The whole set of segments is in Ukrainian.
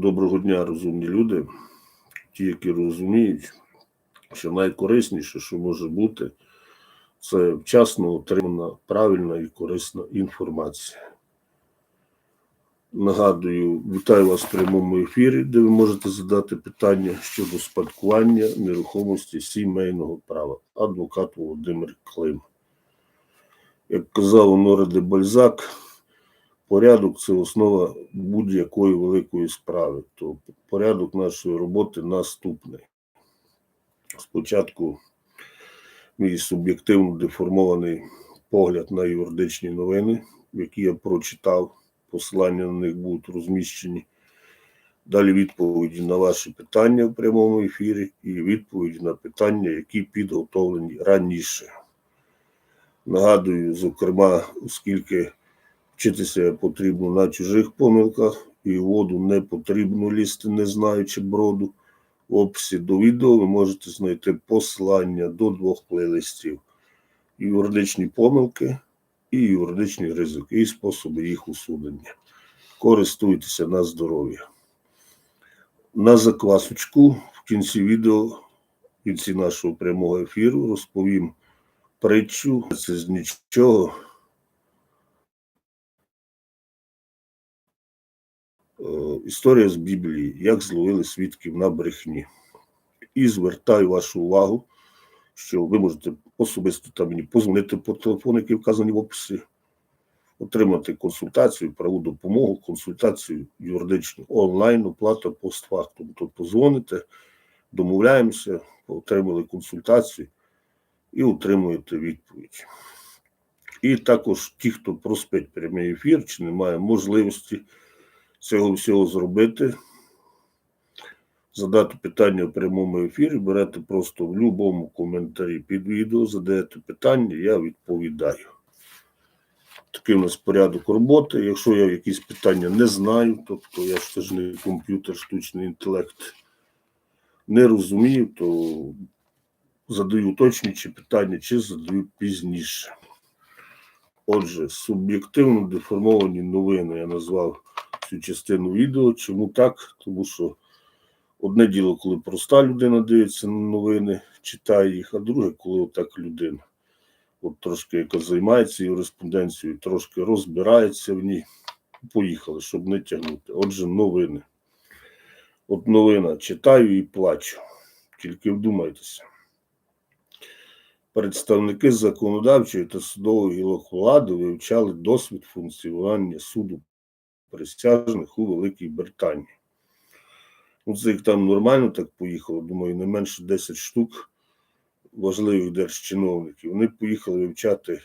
Доброго дня, розумні люди, ті, які розуміють, що найкорисніше, що може бути, це вчасно отримана правильна і корисна інформація. Нагадую, вітаю вас в прямому ефірі, де ви можете задати питання щодо спадкування нерухомості сімейного права. Адвокат Володимир Клим. Як казав Оноре де Бальзак, порядок це основа будь-якої великої справи. То порядок нашої роботи наступний. Спочатку мій суб'єктивно деформований погляд на юридичні новини, які я прочитав, посилання на них будуть розміщені. Далі відповіді на ваші питання в прямому ефірі і відповіді на питання, які підготовлені раніше. Нагадую, зокрема, оскільки вчитися потрібно на чужих помилках і воду не потрібно лізти, не знаючи броду. В описі до відео ви можете знайти посилання до двох плейлистів: юридичні помилки і юридичні ризики, і способи їх усунення. Користуйтеся на здоров'я. На заквасочку в кінці відео, в кінці нашого прямого ефіру, розповім притчу. Це з нічого. Історія з Біблії, як зловили свідків на брехні. І звертаю вашу увагу, що ви можете особисто там мені позвонити по телефону, який вказаний в описі, отримати консультацію, праву допомогу, консультацію юридичну онлайн, оплата постфактум. Тобто позвоните, домовляємося, отримали консультацію і отримуєте відповідь. І також ті, хто проспить прямий ефір, чи не має можливості цього всього зробити, задати питання в прямому ефірі, берете просто в будь-якому коментарі під відео, задаєте питання, я відповідаю. Такий у нас порядок роботи. Якщо я якісь питання не знаю, тобто я ж теж не комп'ютер, штучний інтелект не розумію, то задаю уточнюючі питання чи задаю пізніше. Отже, суб'єктивно деформовані новини я назвав цю частину відео. Чому так? Тому що одне діло, коли проста людина дивиться на новини, читає їх, а друге, коли отак людина, от трошки яка займається юриспруденцією, трошки розбирається в ній. Поїхали, щоб не тягнути. Отже, новини. От новина читаю і плачу. Тільки вдумайтеся. Представники законодавчої та судової гілок влади вивчали досвід функціонування суду присяжних у Великій Британії. Ну, це як там нормально так поїхало, думаю, не менше 10 штук важливих держчиновників. Вони поїхали вивчати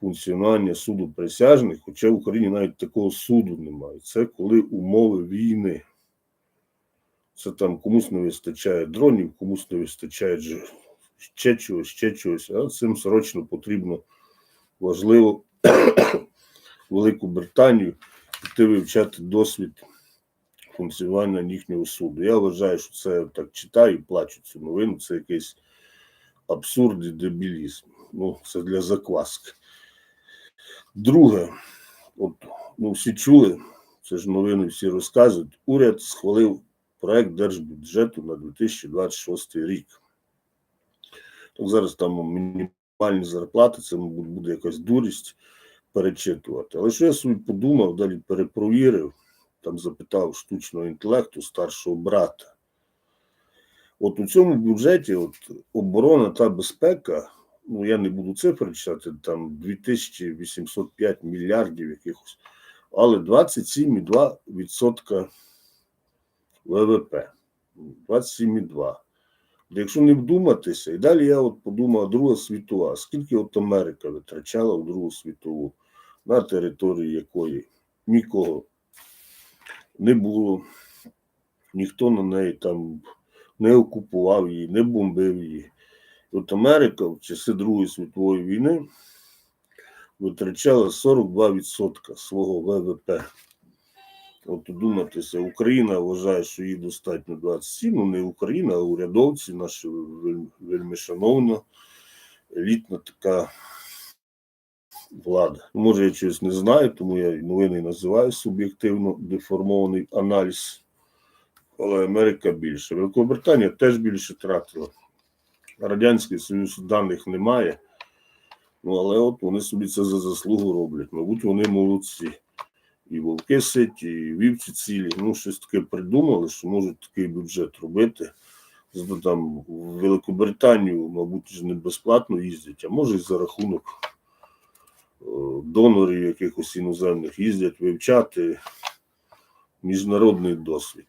функціонування суду присяжних, хоча в Україні навіть такого суду немає. Це коли умови війни. Це там комусь не вистачає дронів, комусь не вистачає ще чогось, ще чогось. А цим срочно потрібно важливо Велику Британію піти вивчати досвід функціонування їхнього суду. Я вважаю, що це так читаю і плачу цю новину. Це якийсь абсурд і дебілізм. Ну, це для закваски. Друге, от ну всі чули, це ж новини всі розказують. Уряд схвалив проект держбюджету на 2026 рік. Так зараз там мінімальні зарплати, це, мабуть, буде якась дурість перечитувати. Але що я собі подумав, далі перепровірив, там запитав штучного інтелекту старшого брата. От у цьому бюджеті от, оборона та безпека, ну я не буду цифри читати, там 2805 мільярдів якихось, але 27,2% ВВП. 27,2. Якщо не вдуматися, і далі я от подумав, Друга світова, скільки от Америка витрачала в Другу світову, на території якої нікого не було, ніхто на неї там не окупував її, не бомбив її. От Америка в часи Другої світової війни витрачала 42% свого ВВП. От думатися, Україна вважає, що їй достатньо 27, ну не Україна, а урядовці, наші вель- вельми шановна, елітна така влада. Може, я щось не знаю, тому я новини називаю суб'єктивно деформований аналіз. але Америка більше. Великобританія теж більше тратила. Радянський Союз даних немає. Ну, але от вони собі це за заслугу роблять. Мабуть, вони молодці. І вовки ситі, і вівці цілі. Ну, щось таке придумали, що можуть такий бюджет робити. Зато там в Великобританію, мабуть, ж не безплатно їздять, а може і за рахунок донорів якихось іноземних їздять вивчати міжнародний досвід.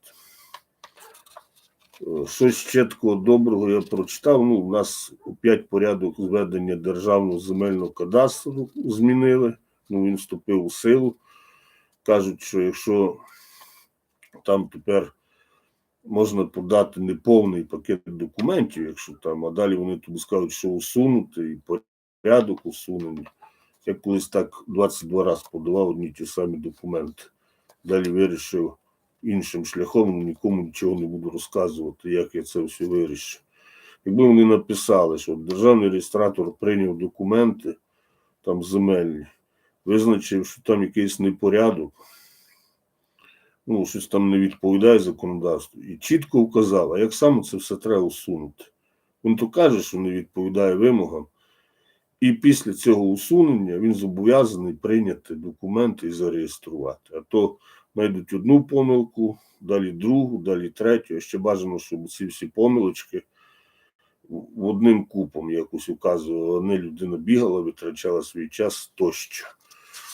Е, Щось ще такого доброго я прочитав. Ну, у нас опять порядок зведення державного земельного кадастру змінили. Ну, він вступив у силу. Кажуть, що якщо там тепер можна подати неповний пакет документів, якщо там, а далі вони тобі скажуть, що усунути, і порядок усунений. Я колись так 22 рази подавав одні ті самі документи. Далі вирішив іншим шляхом, нікому нічого не буду розказувати, як я це все вирішив. Якби вони написали, що державний реєстратор прийняв документи там земельні, визначив, що там якийсь непорядок, ну, щось там не відповідає законодавству, і чітко вказав, а як саме це все треба усунути. Він то каже, що не відповідає вимогам, і після цього усунення він зобов'язаний прийняти документи і зареєструвати. А то знайдуть одну помилку, далі другу, далі третю. Ще бажано, щоб ці всі помилочки в одним купом якось указувала, не людина бігала, витрачала свій час тощо.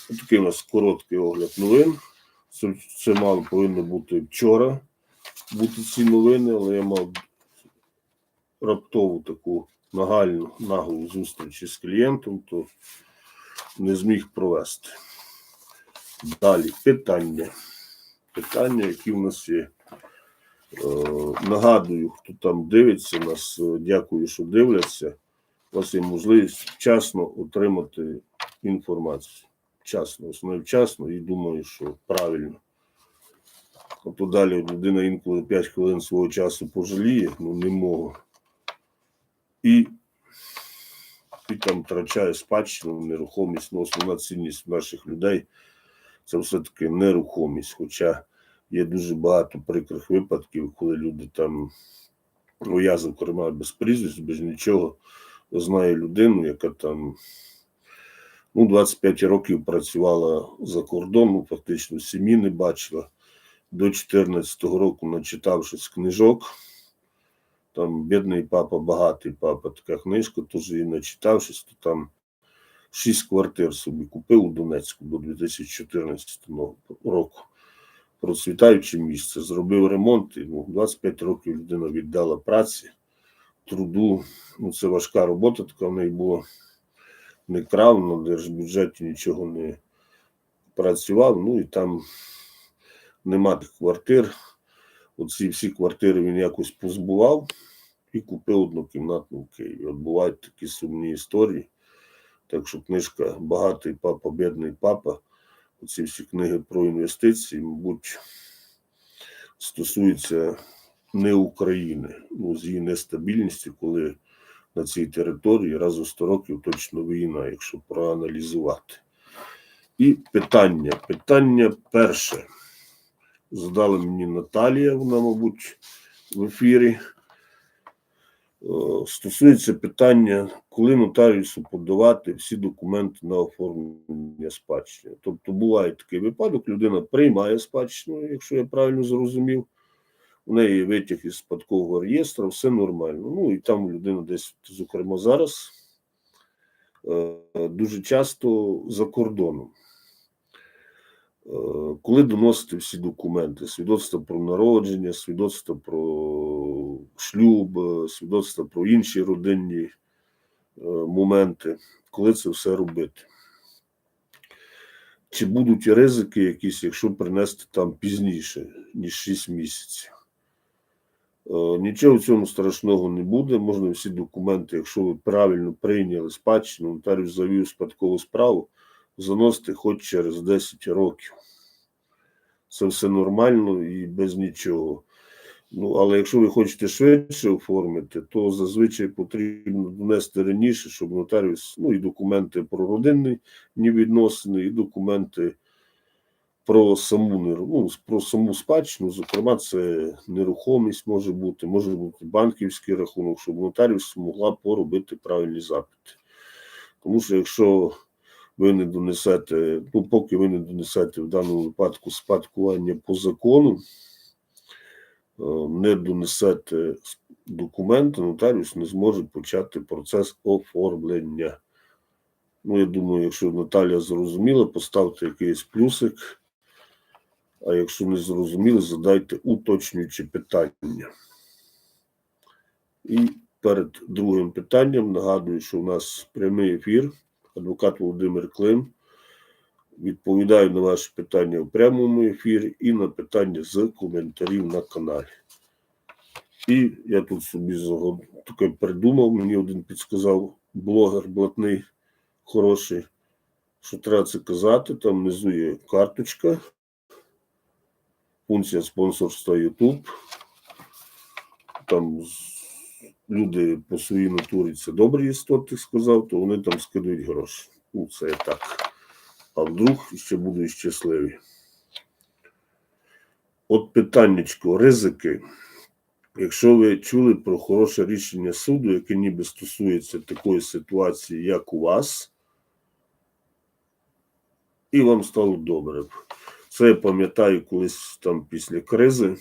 Ось такий у нас короткий огляд новин. Це, це мало повинно бути вчора, бути ці новини, але я мав раптову таку нагальну наглу зустріч із клієнтом, то не зміг провести. Далі питання. Питання, які в нас є. Е, нагадую, хто там дивиться нас, е, дякую, що дивляться. У вас є можливість вчасно отримати інформацію. Вчасно, основне вчасно, і думаю, що правильно. А то далі людина інколи 5 хвилин свого часу пожаліє, ну не можу. І, і там втрачає спадщину, нерухомість, ну, основна цінність наших людей це все-таки нерухомість. Хоча є дуже багато прикрих випадків, коли люди там, ну я, зокрема, без прізвищ, без нічого, знаю людину, яка там ну, 25 років працювала за кордоном, фактично сім'ї не бачила. До 14-го року, начитавшись книжок, там бідний папа, багатий папа, така книжка, тож і начитавшись, то там шість квартир собі купив у Донецьку до 2014 року. Процвітаюче місце, зробив ремонт, і ну, 25 років людина віддала праці, труду. Ну, це важка робота, така в неї була не крав, на держбюджеті нічого не працював. Ну і там нема тих квартир. Оці всі квартири він якось позбував і купив однокімнатну в Києві. От бувають такі сумні історії. Так що книжка Багатий папа, бідний папа. Оці всі книги про інвестиції, мабуть, стосуються не України, ну, з її нестабільністю, коли на цій території раз у 100 років точно війна, якщо проаналізувати. І питання. Питання перше. Задала мені Наталія, вона, мабуть, в ефірі. Е, Стосується питання, коли нотаріусу подавати всі документи на оформлення спадщини. Тобто буває такий випадок, людина приймає спадщину, якщо я правильно зрозумів. У неї витяг із спадкового реєстру, все нормально. Ну і там людина десь, зокрема, зараз е, дуже часто за кордоном. Е, Коли доносити всі документи, свідоцтво про народження, свідоцтво про шлюб, е, свідоцтво про інші родинні е, моменти, коли це все робити? Чи будуть ризики якісь, якщо принести там пізніше, ніж 6 місяців? Нічого в цьому страшного не буде. Можна всі документи, якщо ви правильно прийняли спадщину, нотаріус завів спадкову справу, заносити хоч через 10 років. Це все нормально і без нічого. Ну, але якщо ви хочете швидше оформити, то зазвичай потрібно донести раніше, щоб нотаріус, ну і документи про родинні відносини, і документи про саму ну, про саму спадщину, зокрема, це нерухомість може бути, може бути банківський рахунок, щоб нотаріус могла поробити правильні запити. Тому що якщо ви не донесете, ну поки ви не донесете в даному випадку спадкування по закону, е, не донесете документи, нотаріус не зможе почати процес оформлення. Ну, я думаю, якщо Наталя зрозуміла, поставте якийсь плюсик. А якщо не зрозуміли, задайте уточнюючі питання. І перед другим питанням нагадую, що у нас прямий ефір. Адвокат Володимир Клим відповідає на ваші питання в прямому ефірі і на питання з коментарів на каналі. І я тут собі загод... таке придумав, мені один підсказав блогер блатний, хороший, що треба це казати. Там внизу є карточка, функція спонсорства YouTube. Там люди по своїй натурі це добрі істоти сказав, то вони там скидують гроші. Ну, це я так. А вдруг ще будуть щасливі. От питаннячко, ризики. Якщо ви чули про хороше рішення суду, яке ніби стосується такої ситуації, як у вас, і вам стало добре. Це я пам'ятаю колись там після кризи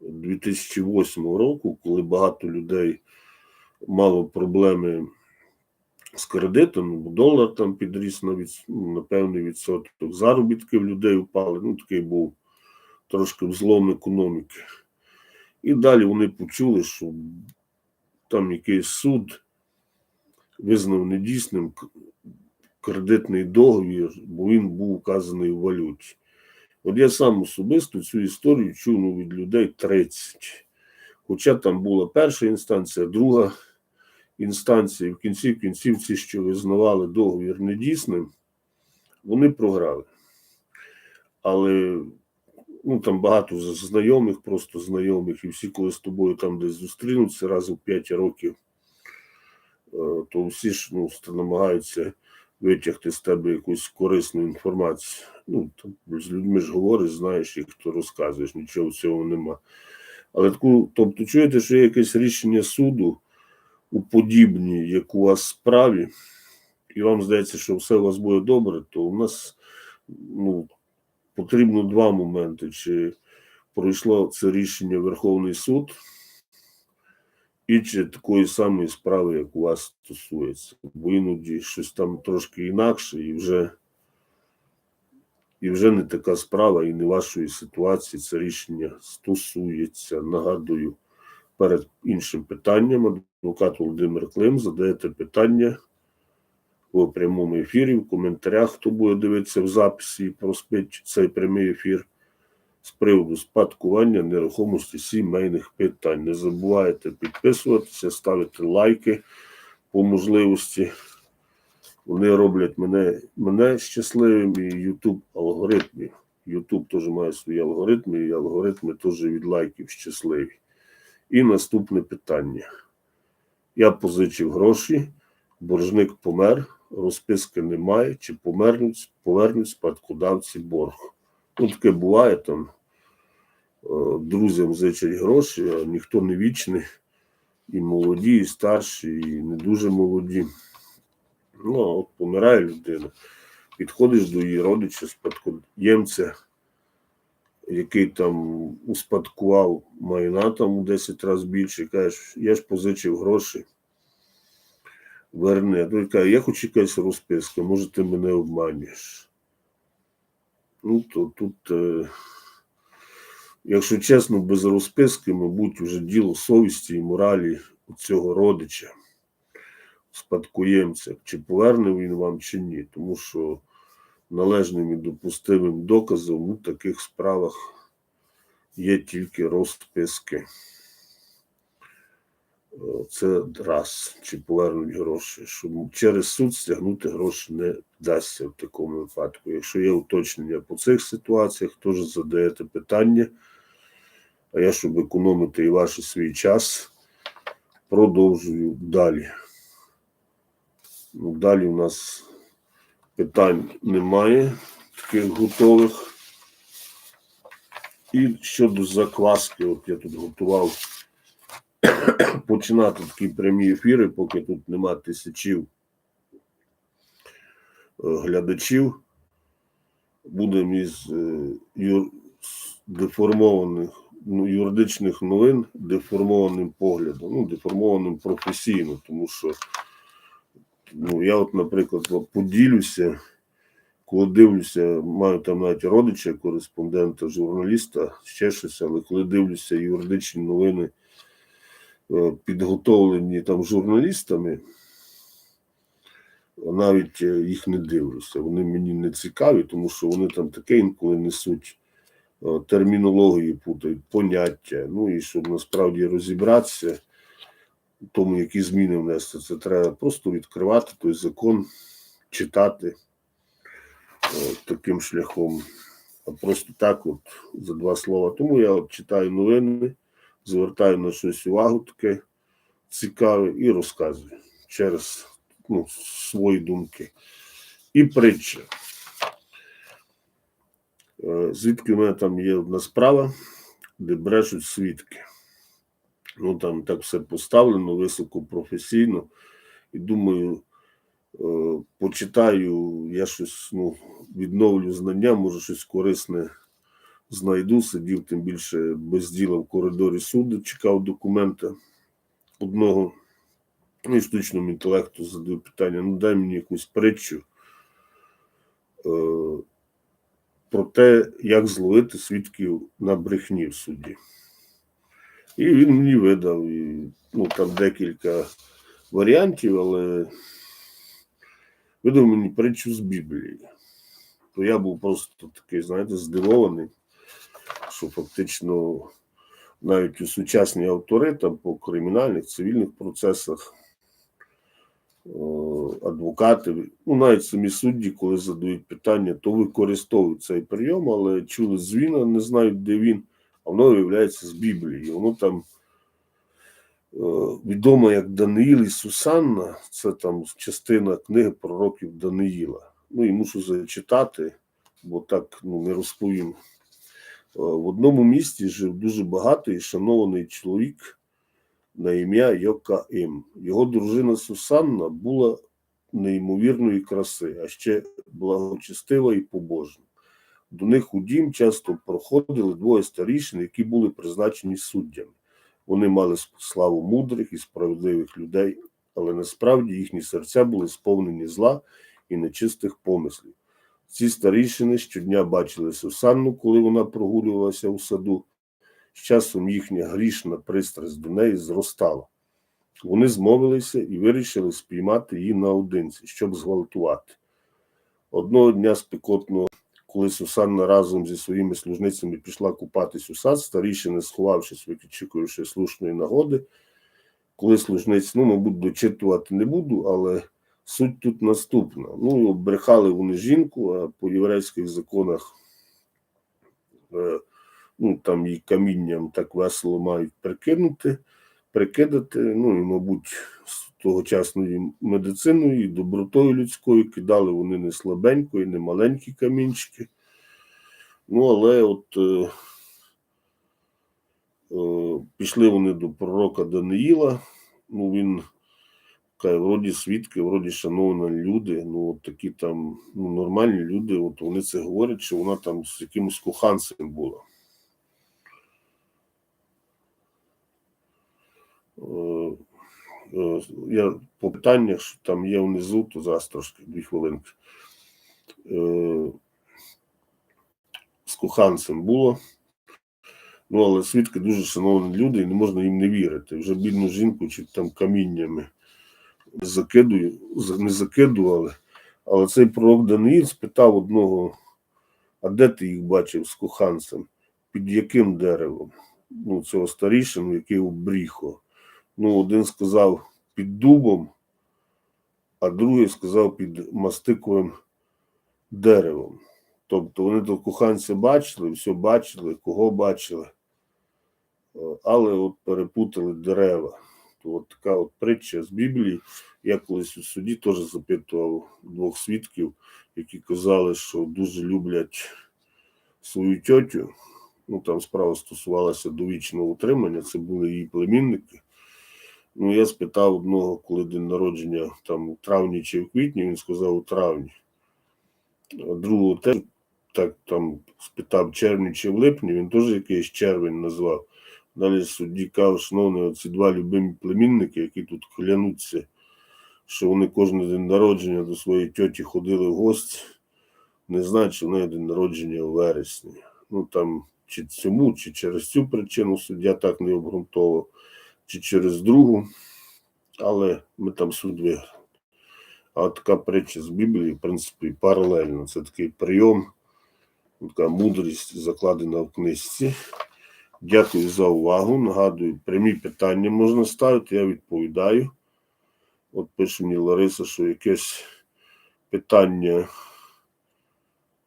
2008 року, коли багато людей мало проблеми з кредитом, долар там підріс на, від, на певний відсоток, заробітки в людей впали. Ну, такий був трошки взлом економіки. І далі вони почули, що там якийсь суд визнав недійсним кредитний договір, бо він був указаний в валюті. От я сам особисто цю історію чув ну, від людей 30. Хоча там була перша інстанція, друга інстанція, і в кінці кінців ці, що визнавали договір недійсним, вони програли. Але ну, там багато знайомих, просто знайомих, і всі, коли з тобою там десь зустрінуться раз у 5 років, е, то всі ж ну, намагаються витягти з тебе якусь корисну інформацію. Ну, там, з людьми ж говориш, знаєш їх, хто розказуєш, нічого цього нема. Але таку, тобто, чуєте, що є якесь рішення суду у подібній, як у вас справі, і вам здається, що все у вас буде добре, то у нас ну, потрібно два моменти: чи пройшло це рішення Верховний суд, і чи такої самої справи, як у вас стосується. Бо іноді щось там трошки інакше, і вже, і вже не така справа, і не вашої ситуації це рішення стосується. Нагадую, перед іншим питанням адвокат Володимир Клим задаєте питання у прямому ефірі, в коментарях, хто буде дивитися в записі і проспить цей прямий ефір з приводу спадкування нерухомості сімейних питань. Не забувайте підписуватися, ставити лайки по можливості. Вони роблять мене, мене щасливим і YouTube алгоритми. YouTube теж має свої алгоритми, і алгоритми теж від лайків щасливі. І наступне питання. Я позичив гроші, боржник помер, розписки немає, чи повернуть спадкодавці борг. Ну, таке буває там. Друзям зичать гроші, а ніхто не вічний. І молоді, і старші, і не дуже молоді. Ну, от помирає людина. Підходиш до її родича, спадкоємця, який там успадкував майна там у 10 разів більше, і кажеш, я ж позичив гроші. Верни. Той каже, я хочу якась розписка, може ти мене обманюєш. Ну, то тут, е, якщо чесно, без розписки, мабуть, вже діло совісті і моралі у цього родича, спадкоємця, чи поверне він вам, чи ні. Тому що належним і допустимим доказом у таких справах є тільки розписки. Е, Це раз, чи повернуть гроші. Що через суд стягнути гроші не вдасться в такому випадку. Якщо є уточнення по цих ситуаціях, теж задаєте питання. А я, щоб економити і ваш і свій час, продовжую далі. Ну, далі у нас питань немає. таких готових. І щодо закваски, от я тут готував починати такі прямі ефіри, поки тут нема тисячів е, глядачів. Будемо із е, деформованих ну, юридичних новин деформованим поглядом, ну, деформованим професійно, тому що ну, я, от, наприклад, поділюся, коли дивлюся, маю там навіть родича, кореспондента, журналіста, ще щось, але коли дивлюся юридичні новини, е, підготовлені там журналістами, навіть е, їх не дивлюся. Вони мені не цікаві, тому що вони там таке інколи несуть е, термінології, путають, поняття. Ну і щоб насправді розібратися тому, які зміни внести, це треба просто відкривати той закон, читати е, таким шляхом. А просто так, от за два слова. Тому я от читаю новини, звертаю на щось увагу таке цікаве і розказую через ну, свої думки. І притча. Е, Звідки в мене там є одна справа, де брешуть свідки. Ну там так все поставлено високо професійно. І думаю, е, почитаю, я щось ну, відновлю знання, може щось корисне знайду. Сидів тим більше без діла в коридорі суду, чекав документа одного ну, і штучному інтелекту задаю питання: ну дай мені якусь притчу е, про те, як зловити свідків на брехні в суді. І він мені видав і, ну, там декілька варіантів, але видав мені притчу з Біблії. То я був просто такий, знаєте, здивований, що фактично навіть у сучасні автори там по кримінальних, цивільних процесах адвокати, ну навіть самі судді, коли задають питання, то використовують цей прийом, але чули з Віна, не знають, де він, а воно виявляється з Біблії. Воно там е, відомо як Даниїл і Сусанна, це там частина книги пророків Даниїла. Ну і мушу зачитати, бо так ну, не розповім. Е, В одному місті жив дуже багатий і шанований чоловік на ім'я Йокаїм. Його дружина Сусанна була неймовірної краси, а ще благочестива і побожна. До них у дім часто проходили двоє старішин, які були призначені суддями. Вони мали славу мудрих і справедливих людей, але насправді їхні серця були сповнені зла і нечистих помислів. Ці старішини щодня бачили Сусанну, коли вона прогулювалася у саду. З часом їхня грішна пристрасть до неї зростала. Вони змовилися і вирішили спіймати її наодинці, щоб зґвалтувати. Одного дня спекотно, коли Сусанна разом зі своїми служницями пішла купатись у сад, старішини, сховавшись, вичікуючи слушної нагоди, коли служниць, ну, мабуть, дочитувати не буду, але суть тут наступна. Ну, і обрехали вони жінку, а по єврейських законах е, ну, там її камінням так весело мають прикинути, прикидати. Ну і, мабуть, з тогочасною медициною і добротою людською кидали вони не слабенько і не маленькі камінчики. Ну, але от е, е, пішли вони до пророка Даниїла. Ну, він каже, вроді свідки, вроді шановні люди, ну от такі там ну, нормальні люди, от вони це говорять, що вона там з якимось коханцем була. Е, е, Я по питаннях, що там є внизу, то зараз трошки дві хвилинки. Е, З коханцем було. Ну, але свідки дуже шановні люди, і не можна їм не вірити. Вже бідну жінку чи там каміннями закидую, не закидували. Але цей пророк Даниїл спитав одного: а де ти їх бачив з коханцем? Під яким деревом? Ну, цього старішину, який у бріхо. Ну, один сказав під дубом, а другий сказав під мастиковим деревом. Тобто вони до коханця бачили, все бачили, кого бачили, Е, але от перепутали дерева. То от така от притча з Біблії. Я колись у суді теж запитував двох свідків, які казали, що дуже люблять свою тьотю. Ну там справа стосувалася довічного утримання, це були її племінники. Ну, я спитав одного, коли день народження, там у травні чи в квітні, він сказав у травні. А другого теж так там спитав червні чи в липні, він теж якийсь червень назвав. Далі судді кажуть, шановні, оці два любимі племінники, які тут клянуться, що вони кожен день народження до своєї тьоті ходили в гості, не знають, що в неї день народження у вересні. Ну там чи цьому, чи через цю причину суддя так не обґрунтовував, чи через другу, але ми там суд виграли. А така притча з Біблії, в принципі, паралельно. Це такий прийом, така мудрість закладена в книжці. Дякую за увагу. Нагадую, прямі питання можна ставити, я відповідаю. От пише мені Лариса, що якесь питання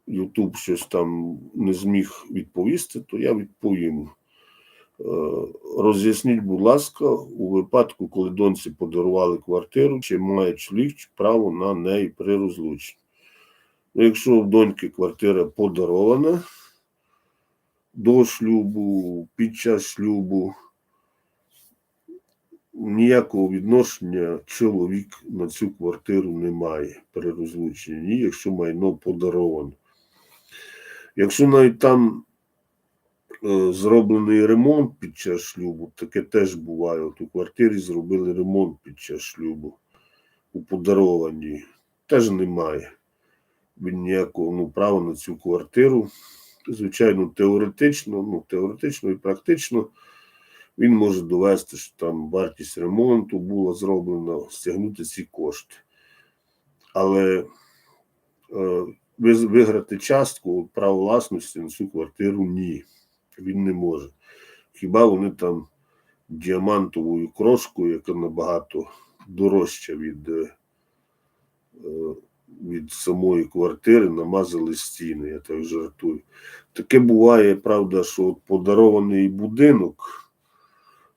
Ютуб щось там не зміг відповісти, то я відповім. Е, Роз'ясніть, будь ласка, у випадку, коли доньці подарували квартиру, чи має чоловік право на неї при розлученні. Ну, якщо в доньки квартира подарована до шлюбу, під час шлюбу, ніякого відношення чоловік на цю квартиру не має при розлученні, ні, якщо майно подаровано. Якщо навіть там зроблений ремонт під час шлюбу, таке теж буває. От у квартирі зробили ремонт під час шлюбу, у подарованій, теж немає він ніякого ну, права на цю квартиру. Звичайно, теоретично, ну, теоретично і практично він може довести, що там вартість ремонту була зроблена, стягнути ці кошти. Але е, виграти частку право власності на цю квартиру ні. Він не може. Хіба вони там діамантовою крошкою, яка набагато дорожча від, е, е, від самої квартири, намазали стіни, я так жартую. Таке буває, правда, що подарований будинок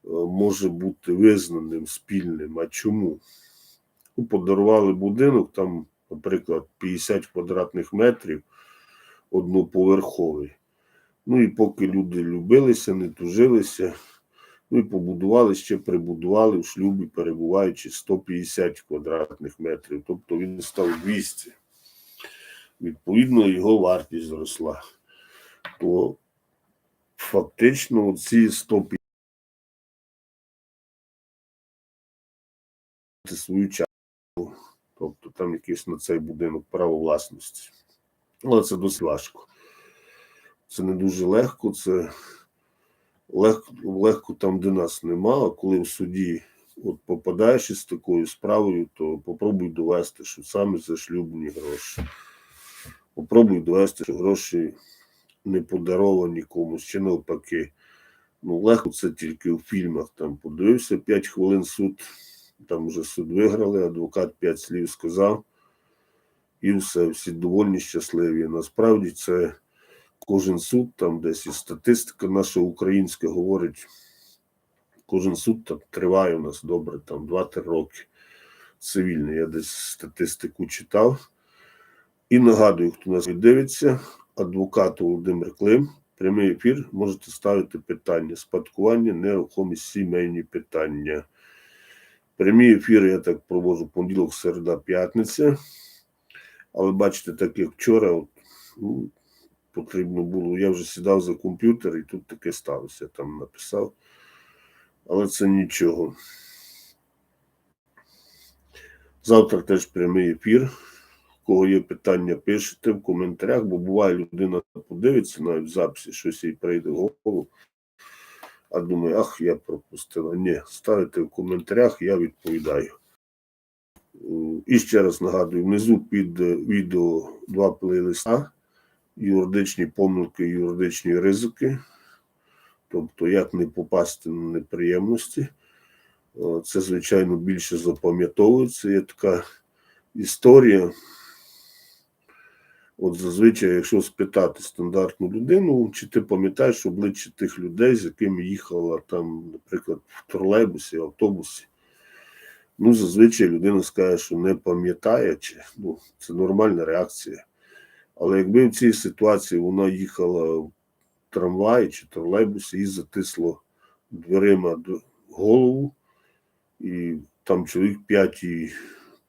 е, може бути визнаним спільним. А чому? Ну, подарували будинок, там, наприклад, 50 квадратних метрів одноповерховий. Ну і поки люди любилися, не тужилися, ну і побудували ще прибудували в шлюбі, перебуваючи 150 квадратних метрів. Тобто він став 200. Відповідно, його вартість зросла. То фактично ці 150 свою частку. Тобто там якийсь на цей будинок право власності. Але це досить важко. Це не дуже легко, це легко, легко там, де нас нема, а коли в суді от попадаєш із такою справою, то попробуй довести, що саме за шлюбні гроші. Попробуй довести, що гроші не подаровані комусь, чи навпаки. Ну, легко це тільки у фільмах. Там подивився 5 хвилин суд, там вже суд виграли, адвокат 5 слів сказав, і все, всі довольні, щасливі. Насправді це кожен суд, там десь і статистика наша українська говорить, кожен суд так триває у нас добре, там 2-3 роки цивільний. Я десь статистику читав. І нагадую, хто нас дивиться, адвокат Володимир Клим, прямий ефір, можете ставити питання, спадкування, нерухомість, сімейні питання. Прямі ефіри я так проводжу понеділок, середа, п'ятниця. Але бачите, так як вчора, от, ну, потрібно було. Я вже сідав за комп'ютер і тут таке сталося. Я там написав. Але це нічого. Завтра теж прямий ефір. У кого є питання, пишете в коментарях, бо буває, людина подивиться навіть в записі, щось їй прийде в голову. А думає, ах, я пропустила. Ні, ставите в коментарях, я відповідаю. І ще раз нагадую: внизу під е, відео два плейлиста юридичні помилки, юридичні ризики, тобто як не попасти на неприємності. Е, Це, звичайно, більше запам'ятовується. Є така історія. От зазвичай, якщо спитати стандартну людину, чи ти пам'ятаєш обличчя тих людей, з якими їхала там, наприклад, в тролейбусі, автобусі, Ну, зазвичай людина скаже, що не пам'ятає, чи ну, це нормальна реакція. Але якби в цій ситуації вона їхала в трамваї чи тролейбусі, їй затисло дверима голову, і там чоловік п'ять їй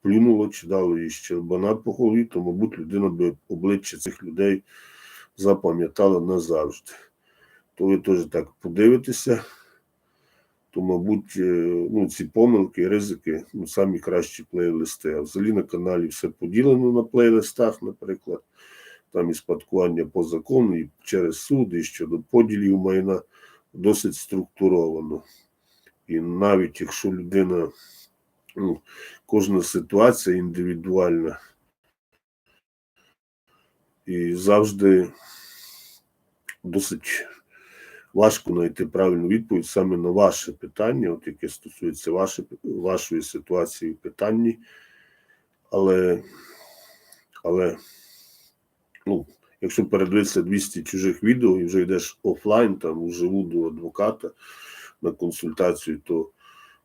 плюнуло чи дало їй щелбана по голові, то, мабуть, людина би обличчя цих людей запам'ятала назавжди. То ви теж так подивитеся, то, мабуть, е, ну, ці помилки, ризики, ну, самі кращі плейлисти. А взагалі на каналі все поділено на плейлистах, наприклад. Там і спадкування по закону, і через суд, і щодо поділів майна досить структуровано. І навіть якщо людина, ну, кожна ситуація індивідуальна, і завжди досить важко знайти правильну відповідь саме на ваше питання, от яке стосується ваше, вашої ситуації в питанні. Але, але ну, якщо передивитися 200 чужих відео і вже йдеш офлайн, там вживу до адвоката на консультацію, то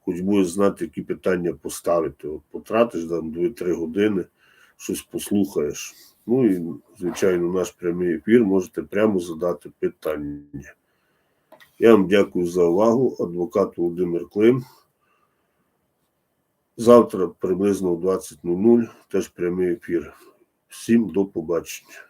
хоч будеш знати, які питання поставити. От потратиш там 2-3 години, щось послухаєш. Ну і, звичайно, наш прямий ефір можете прямо задати питання. Я вам дякую за увагу. Адвокат Володимир Клим. Завтра приблизно о 20.00 теж прямий ефір. Всім до побачення.